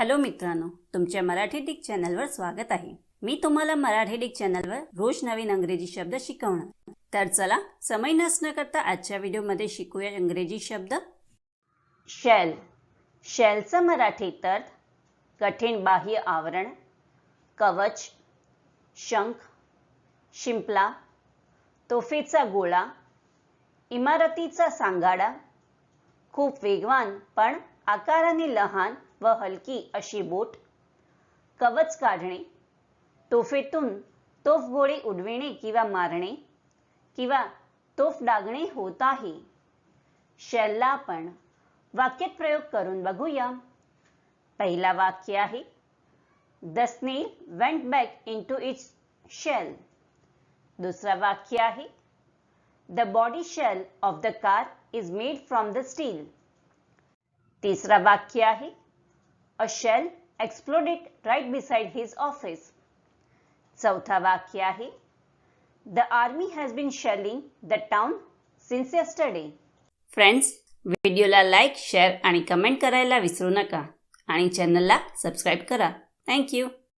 Hello मित्रांनो तुमच्या Marathi Dick चॅनलवर स्वागत आहे. मी तुम्हाला मराठी डिक चॅनलवर रोज नवीन अंग्रेजी शब्द शिकवणार. तर चला समय नसणं करता आजच्या व्हिडिओमध्ये शिकूया इंग्रजी शब्द. शेल. शेलचं मराठी तर कठीण बाह्य आवरण कवच शंख शिंपला तोफेचा गोळा इमारतीचा सांगाडा खूप वेगवान पण आकाराने लहान व हलकी अशी बोट कवच काढणे तोफेतून तोफ गोळे उडविणे किंवा मारणे किंवा तोफ डागणे होत आहे शेलला आपण वाक्यात प्रयोग करून बघूया. पहिला वाक्य आहे the snail went back in to its shell दुसरा वाक्य आहे the body shell of the car is made from the steel तिसरा वाक्य आहे. A shell exploded right beside his office चौथा वाक्य आहे. The army has been shelling the town since yesterday friends व्हिडिओला लाईक शेअर आणि कमेंट करायला विसरू नका. आणि चॅनलला सबस्क्राईब करा. थँक्यू